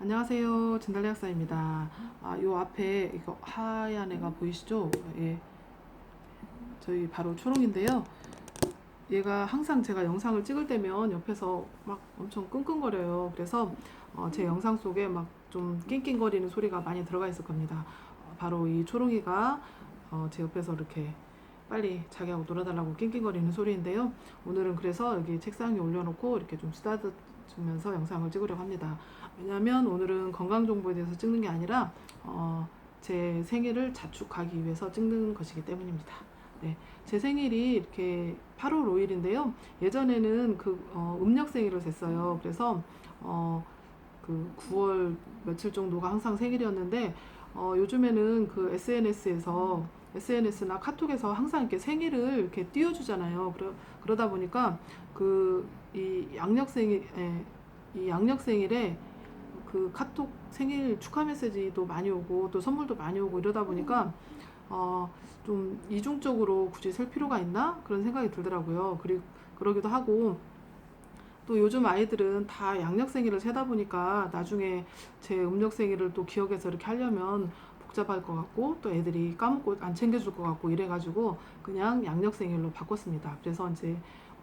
안녕하세요. 진달래 학사입니다. 아, 요 앞에 이거 하얀 애가 보이시죠? 예. 저희 바로 초롱인데요. 얘가 항상 제가 영상을 찍을 때면 옆에서 막 엄청 끙끙거려요. 그래서 어, 제 영상 속에 막 좀 낑낑거리는 소리가 많이 들어가 있을 겁니다. 어, 바로 이 초롱이가 어, 제 옆에서 이렇게 빨리 자기하고 놀아달라고 낑낑거리는 소리인데요. 오늘은 그래서 여기 책상에 올려놓고 이렇게 좀 쓰다듬 으면서 영상을 찍으려고 합니다. 왜냐하면 오늘은 건강 정보에 대해서 찍는 게 아니라 어, 제 생일을 자축하기 위해서 찍는 것이기 때문입니다. 네, 제 생일이 이렇게 8월 5일인데요. 예전에는 그 어, 음력 생일을 셌어요. 그래서 어, 그 9월 며칠 정도가 항상 생일이었는데 어, 요즘에는 그 SNS에서 SNS나 카톡에서 항상 이렇게 생일을 이렇게 띄워주잖아요. 그러, 그러다 보니까 그 이 양력 생일, 에, 이 양력 생일에 그 카톡 생일 축하 메시지도 많이 오고 또 선물도 많이 오고 이러다 보니까 어, 좀 이중적으로 굳이 셀 필요가 있나 그런 생각이 들더라고요. 그리 그러기도 하고 또 요즘 아이들은 다 양력 생일을 세다 보니까 나중에 제 음력 생일을 또 기억해서 이렇게 하려면 복잡할 것 같고 또 애들이 까먹고 안 챙겨줄 것 같고 이래가지고 그냥 양력 생일로 바꿨습니다. 그래서 이제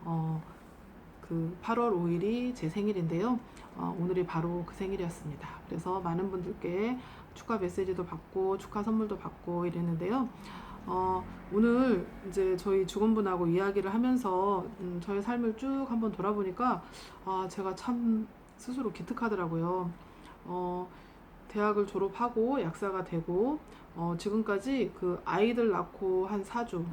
어, 그 8월 5일이 제 생일인데요. 어, 오늘이 바로 그 생일이었습니다. 그래서 많은 분들께 축하 메시지도 받고 축하 선물도 받고 이랬는데요. 어, 오늘 이제 저희 직원분하고 이야기를 하면서 음, 저의 삶을 쭉 한번 돌아보니까 아, 제가 참 스스로 기특하더라고요. 어, 대학을 졸업하고 약사가 되고 어, 지금까지 그 아이들 낳고 한 4주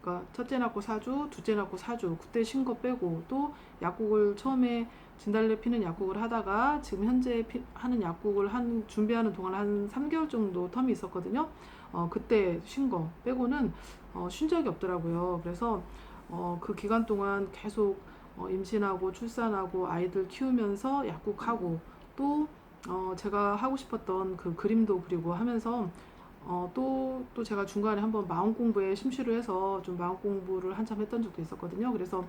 그러니까 첫째 낳고 4주, 둘째 낳고 4주 그때 쉰 거 빼고 또 약국을 처음에 진달래 피는 약국을 하다가 지금 현재 피, 하는 약국을 한 준비하는 동안 한 3개월 정도 텀이 있었거든요. 어, 그때 쉰 거 빼고는 어, 쉰 적이 없더라고요. 그래서 어, 그 기간 동안 계속 어, 임신하고 출산하고 아이들 키우면서 약국하고 또 어, 제가 하고 싶었던 그 그림도 그리고 하면서 어, 또, 또 제가 중간에 한번 마음 공부에 심취를 해서 좀 마음 공부를 한참 했던 적도 있었거든요. 그래서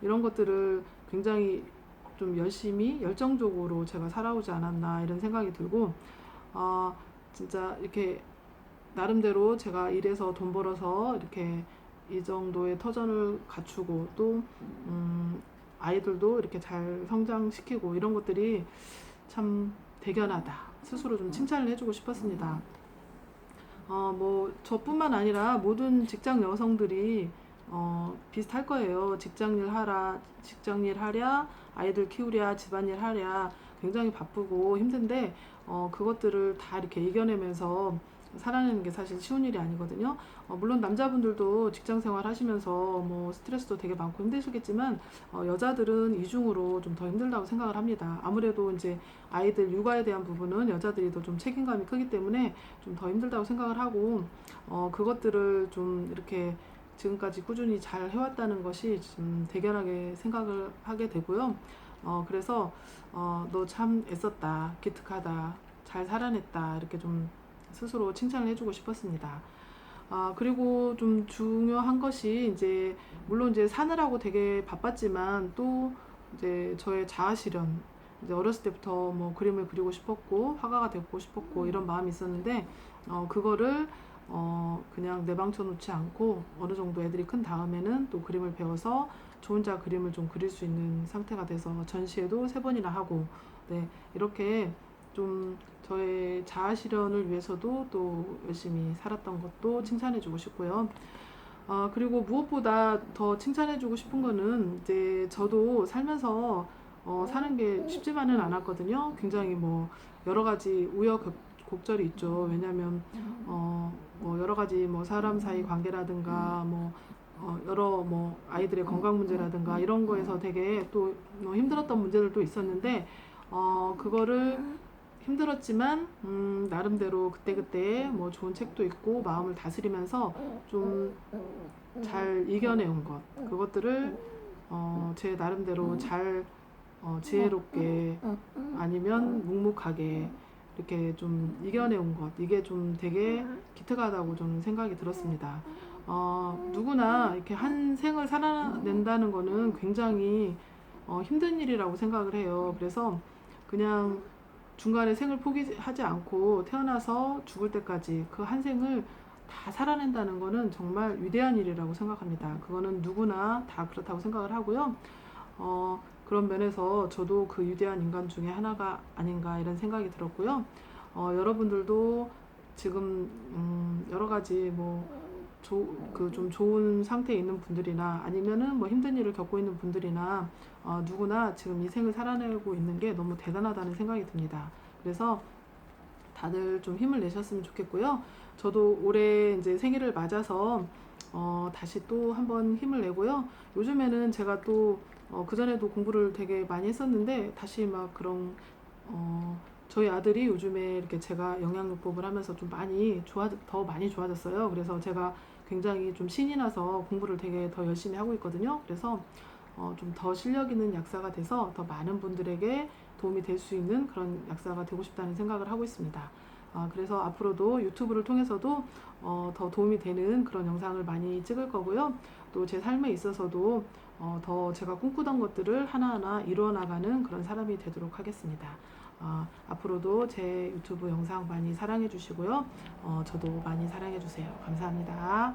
이런 것들을 굉장히 좀 열심히, 열정적으로 제가 살아오지 않았나 이런 생각이 들고, 아, 진짜 이렇게 나름대로 제가 일해서 돈 벌어서 이렇게 이 정도의 터전을 갖추고 또, 음, 아이들도 이렇게 잘 성장시키고 이런 것들이 참 대견하다. 스스로 좀 칭찬을 해주고 싶었습니다. 어, 뭐, 저뿐만 아니라 모든 직장 여성들이 어, 비슷할 거예요. 직장 일 하라, 직장 일 하랴, 아이들 키우랴, 집안일 하랴, 굉장히 바쁘고 힘든데, 어, 그것들을 다 이렇게 이겨내면서 살아내는 게 사실 쉬운 일이 아니거든요. 어, 물론 남자분들도 직장 생활 하시면서 뭐 스트레스도 되게 많고 힘드시겠지만, 어, 여자들은 이중으로 좀 더 힘들다고 생각을 합니다. 아무래도 이제 아이들 육아에 대한 부분은 여자들이 더 좀 책임감이 크기 때문에 좀 더 힘들다고 생각을 하고, 어, 그것들을 좀 이렇게 지금까지 꾸준히 잘 해왔다는 것이 좀 대견하게 생각을 하게 되고요. 어, 그래서, 어, 너 참 애썼다, 기특하다, 잘 살아냈다, 이렇게 좀 스스로 칭찬을 해주고 싶었습니다. 아, 그리고 좀 중요한 것이 이제, 물론 이제 사느라고 되게 바빴지만 또 이제 저의 자아 실현, 이제 어렸을 때부터 뭐 그림을 그리고 싶었고, 화가가 되고 싶었고, 이런 마음이 있었는데, 어, 그거를 어, 그냥 내방쳐 놓지 않고 어느 정도 애들이 큰 다음에는 또 그림을 배워서 저 혼자 그림을 좀 그릴 수 있는 상태가 돼서 전시회도 세 번이나 하고 네 이렇게 좀 저의 자아 실현을 위해서도 또 열심히 살았던 것도 칭찬해주고 싶고요. 아 그리고 무엇보다 더 칭찬해주고 싶은 거는 이제 저도 살면서 어, 사는 게 쉽지만은 않았거든요. 굉장히 뭐 여러 가지 우여곡절이 있죠. 왜냐하면 어, 뭐 여러 가지 뭐 사람 사이 관계라든가 뭐 어, 여러 뭐 아이들의 건강 문제라든가 이런 거에서 되게 또 뭐 힘들었던 문제들도 있었는데 어, 그거를 힘들었지만 음, 나름대로 그때그때 뭐 좋은 책도 있고 마음을 다스리면서 좀 잘 이겨내온 것 그것들을 어, 제 나름대로 잘 어, 지혜롭게 아니면 묵묵하게 이렇게 좀 이겨내온 것 이게 좀 되게 기특하다고 좀 생각이 들었습니다. 어, 누구나 이렇게 한 생을 살아낸다는 거는 굉장히 어, 힘든 일이라고 생각을 해요. 그래서 그냥 중간에 생을 포기하지 않고 태어나서 죽을 때까지 그 한 생을 다 살아낸다는 거는 정말 위대한 일이라고 생각합니다. 그거는 누구나 다 그렇다고 생각을 하고요. 어, 그런 면에서 저도 그 위대한 인간 중에 하나가 아닌가 이런 생각이 들었고요. 어, 여러분들도 지금 음, 여러 가지 뭐 그 좀 좋은 상태에 있는 분들이나 아니면은 뭐 힘든 일을 겪고 있는 분들이나 어, 누구나 지금 이 생을 살아내고 있는 게 너무 대단하다는 생각이 듭니다. 그래서 다들 좀 힘을 내셨으면 좋겠고요. 저도 올해 이제 생일을 맞아서 어, 다시 또 한번 힘을 내고요. 요즘에는 제가 또 어, 그전에도 공부를 되게 많이 했었는데 다시 막 그런 어, 저희 아들이 요즘에 이렇게 제가 영양요법을 하면서 좀 많이 좋아 더 많이 좋아졌어요. 그래서 제가 굉장히 좀 신이 나서 공부를 되게 더 열심히 하고 있거든요. 그래서 어, 좀 더 실력 있는 약사가 돼서 더 많은 분들에게 도움이 될 수 있는 그런 약사가 되고 싶다는 생각을 하고 있습니다. 아, 그래서 앞으로도 유튜브를 통해서도 어, 더 도움이 되는 그런 영상을 많이 찍을 거고요. 또 제 삶에 있어서도 어, 더 제가 꿈꾸던 것들을 하나하나 이루어 나가는 그런 사람이 되도록 하겠습니다. 아, 앞으로도 제 유튜브 영상 많이 사랑해 주시고요. 어, 저도 많이 사랑해 주세요. 감사합니다.